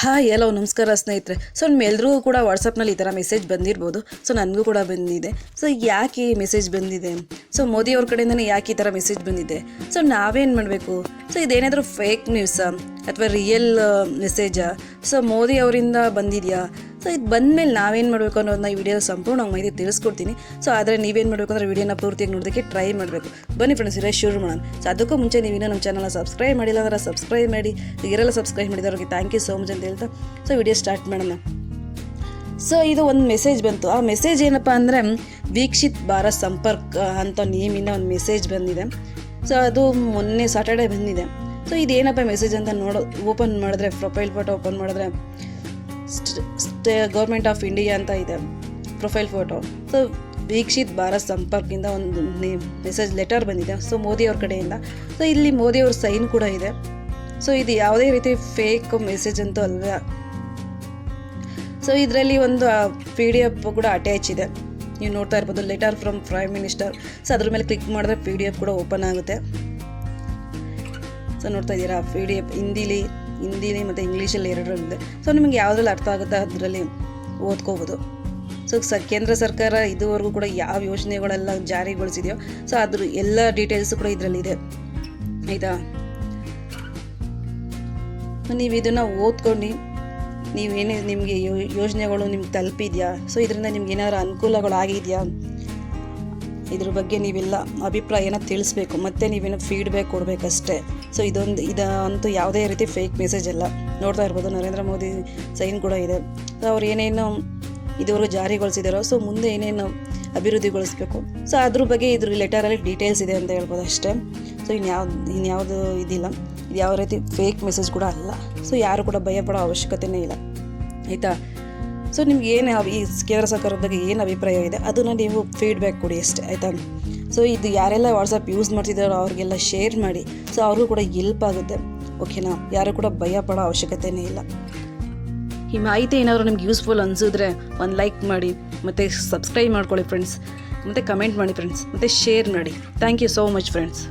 Hi ಎಲ್ಲೋ ನಮಸ್ಕಾರ ಸ್ನೇಹಿತರೆ. So ಎಲ್ಲರೂ ಕೂಡ ವಾಟ್ಸಪ್ನಲ್ಲಿ ಈ ಥರ ಮೆಸೇಜ್ ಬಂದಿರ್ಬೋದು. ಸೊ ನನಗೂ ಕೂಡ ಬಂದಿದೆ. ಸೊ ಯಾಕೆ ಈ ಮೆಸೇಜ್ ಬಂದಿದೆ? ಸೊ ಮೋದಿ ಅವ್ರ ಕಡೆಯಿಂದನೇ ಯಾಕೆ ಈ ಥರ ಮೆಸೇಜ್ ಬಂದಿದೆ? ಸೊ ನಾವೇನು ಮಾಡಬೇಕು? ಸೊ ಇದೇನಾದರೂ ಫೇಕ್ ನ್ಯೂಸಾ ಅಥವಾ ರಿಯಲ್ ಮೆಸೇಜಾ ಸೊ ಮೋದಿ ಅವರಿಂದ ಬಂದಿದೆಯಾ? ಸೊ ಇದು ಬಂದಮೇಲೆ ನಾವೇನು ಮಾಡಬೇಕು ಅನ್ನೋದನ್ನ ಈ ವಿಡಿಯೋ ಸಂಪೂರ್ಣವಾಗಿ ಮಾಹಿತಿ ತಿಳಿಸ್ಕೊಡ್ತೀನಿ. ಸೊ ಆದರೆ ನೀವೇನು ಮಾಡಬೇಕು ಅಂದರೆ ವಿಡಿಯೋನ ಪೂರ್ತಿಯಾಗಿ ನೋಡೋದಕ್ಕೆ ಟ್ರೈ ಮಾಡಬೇಕು. ಬನ್ನಿ ಫ್ರೆಂಡ್ಸ್ ಇರೋ ಶುರು ಮಾಡೋಣ. ಸೊ ಅದಕ್ಕೂ ಮುಂಚೆ ನೀವು ಇನ್ನೂ ನಮ್ಮ ಚಾನಲ್ನ ಸಬ್ಸ್ಕ್ರೈಬ್ ಮಾಡಿಲ್ಲ ಅಂದ್ರೆ ಸಬ್ಸ್ಕ್ರೈಬ್ ಮಾಡಿ. ಈಗೆಲ್ಲ ಸಬ್ಸ್ಕ್ರೈಬ್ ಮಾಡಿದವ್ರಿಗೆ ಥ್ಯಾಂಕ್ ಯು ಸೋ ಮಚ್ ಅಂತ ಹೇಳ್ತಾ ಸೊ ವಿಡಿಯೋ ಸ್ಟಾರ್ಟ್ ಮಾಡೋಣ. ಸೊ ಇದು ಒಂದು ಮೆಸೇಜ್ ಬಂತು. ಆ ಮೆಸೇಜ್ ಏನಪ್ಪ ಅಂದರೆ, ವೀಕ್ಷಿತ್ ಭಾರ ಸಂಪರ್ಕ್ ಅಂತ ನೇಮಿನ ಒಂದು ಮೆಸೇಜ್ ಬಂದಿದೆ. ಸೊ ಅದು ಮೊನ್ನೆ ಸಾಟರ್ಡೆ ಬಂದಿದೆ. ಸೊ ಇದೇನಪ್ಪ ಮೆಸೇಜ್ ಅಂತ ನೋಡೋ ಓಪನ್ ಮಾಡಿದ್ರೆ ಪ್ರೊಫೈಲ್ ಫೋಟೋ ಓಪನ್ ಮಾಡಿದ್ರೆ ಗೌರ್ಮೆಂಟ್ ಆಫ್ ಇಂಡಿಯಾ ಅಂತ ಇದೆ profile photo so Viksit Bharat ಸಂಪರ್ಕಿಂದ ಒಂದು ಮೆಸೇಜ್ ಲೆಟರ್ ಬಂದಿದೆ. ಸೊ ಮೋದಿ ಅವ್ರ ಕಡೆಯಿಂದ. ಸೊ ಇಲ್ಲಿ ಮೋದಿ ಅವ್ರ ಸೈನ್ ಕೂಡ ಇದೆ. ಸೊ ಇದು ಯಾವುದೇ ರೀತಿ ಫೇಕ್ ಮೆಸೇಜ್ ಅಂತೂ ಅಲ್ಲ ಸೊ ಇದರಲ್ಲಿ ಒಂದು ಪಿ ಡಿ ಎಫ್ ಕೂಡ ಅಟ್ಯಾಚ್ ಇದೆ. ನೀವು ನೋಡ್ತಾ ಇರ್ಬೋದು letter from prime minister so ಅದ್ರ ಮೇಲೆ ಕ್ಲಿಕ್ ಮಾಡಿದ್ರೆ ಪಿ ಡಿ ಎಫ್ ಕೂಡ ಓಪನ್ ಆಗುತ್ತೆ. ಸೊ ನೋಡ್ತಾ ಇದ್ದೀರಾ ಪಿ ಡಿ ಎಫ್ ಹಿಂದಿಲಿ ಹಿಂದಿಲಿ ಮತ್ತು ಇಂಗ್ಲೀಷಲ್ಲಿ ಎರಡರಲ್ಲಿದೆ ಸೊ ನಿಮಗೆ ಯಾವುದ್ರಲ್ಲಿ ಅರ್ಥ ಆಗುತ್ತೆ ಅದರಲ್ಲಿ ಓದ್ಕೋಬೋದು. ಸೊ ಸ, ಕೇಂದ್ರ ಸರ್ಕಾರ ಇದುವರೆಗೂ ಕೂಡ ಯಾವ ಯೋಜನೆಗಳೆಲ್ಲ ಜಾರಿಗೊಳಿಸಿದೆಯೋ ಸೊ ಅದ್ರ ಎಲ್ಲ ಡೀಟೇಲ್ಸು ಕೂಡ ಇದರಲ್ಲಿದೆ. ಆಯಿತಾ? ನೀವು ಇದನ್ನು ಓದ್ಕೊಂಡು ನೀವೇನೇ ನಿಮಗೆ ಯೋಜನೆಗಳು ನಿಮ್ಗೆ ತಲುಪಿದೆಯಾ ಸೊ ಇದರಿಂದ ನಿಮ್ಗೆ ಏನಾದ್ರು ಅನುಕೂಲಗಳು ಆಗಿದೆಯಾ ಇದ್ರ ಬಗ್ಗೆ ನೀವೆಲ್ಲ ಅಭಿಪ್ರಾಯನ ತಿಳಿಸ್ಬೇಕು, ಮತ್ತೆ ನೀವೇನೋ ಫೀಡ್ಬ್ಯಾಕ್ ಕೊಡಬೇಕಷ್ಟೇ. ಸೊ ಇದೊಂದು ಇದಂತೂ ಯಾವುದೇ ರೀತಿ ಫೇಕ್ ಮೆಸೇಜ್ ಅಲ್ಲ. ನೋಡ್ತಾ ಇರ್ಬೋದು, ನರೇಂದ್ರ ಮೋದಿ ಸೈನ್ ಕೂಡ ಇದೆ. ಸೊ ಅವ್ರು ಏನೇನು ಇದುವರೆಗೂ ಜಾರಿಗೊಳಿಸಿದಾರೋ ಸೊ ಮುಂದೆ ಏನೇನು ಅಭಿವೃದ್ಧಿಗೊಳಿಸ್ಬೇಕು. ಸೊ ಅದ್ರ ಬಗ್ಗೆ ಇದ್ರ ಲೆಟರಲ್ಲಿ ಡೀಟೇಲ್ಸ್ ಇದೆ ಅಂತ ಹೇಳ್ಬೋದು ಅಷ್ಟೇ. ಸೊ ಇನ್ಯಾವ್ದು ಇನ್ಯಾವುದು ಇದಿಲ್ಲ. ಇದು ಯಾವ ರೀತಿ ಫೇಕ್ ಮೆಸೇಜ್ ಕೂಡ ಅಲ್ಲ. ಸೊ ಯಾರು ಕೂಡ ಭಯಪಡೋ ಅವಶ್ಯಕತೆಯೇ ಇಲ್ಲ. ಆಯಿತಾ? ಸೊ ನಿಮ್ಗೆ ಏನು ಈ ಕೇಂದ್ರ ಸರ್ಕಾರದ ಬಗ್ಗೆ ಏನು ಅಭಿಪ್ರಾಯ ಇದೆ? ಅದನ್ನು ನೀವು ಫೀಡ್ಬ್ಯಾಕ್ ಕೊಡಿ ಅಷ್ಟೇ, ಆಯಿತಾ? ಸೊ ಇದು ಯಾರೆಲ್ಲ ವಾಟ್ಸಪ್ ಯೂಸ್ ಮಾಡ್ತಿದ್ದಾರೋ ಅವ್ರಿಗೆಲ್ಲ ಶೇರ್ ಮಾಡಿ. ಸೊ ಅವ್ರಿಗೂ ಕೂಡ ಹೆಲ್ಪ್ ಆಗುತ್ತೆ. ಓಕೆನಾ ಯಾರು ಕೂಡ ಭಯ ಪಡೋ ಅವಶ್ಯಕತೆಯೇ ಇಲ್ಲ. ಈ ಮಾಹಿತಿ ಏನಾದರೂ ನಿಮ್ಗೆ ಯೂಸ್ಫುಲ್ ಅನಿಸಿದ್ರೆ ಒಂದು ಲೈಕ್ ಮಾಡಿ, ಮತ್ತು ಸಬ್ಸ್ಕ್ರೈಬ್ ಮಾಡ್ಕೊಳ್ಳಿ ಫ್ರೆಂಡ್ಸ್ ಮತ್ತು ಕಮೆಂಟ್ ಮಾಡಿ ಫ್ರೆಂಡ್ಸ್ ಮತ್ತು ಶೇರ್ ಮಾಡಿ. Thank you so much friends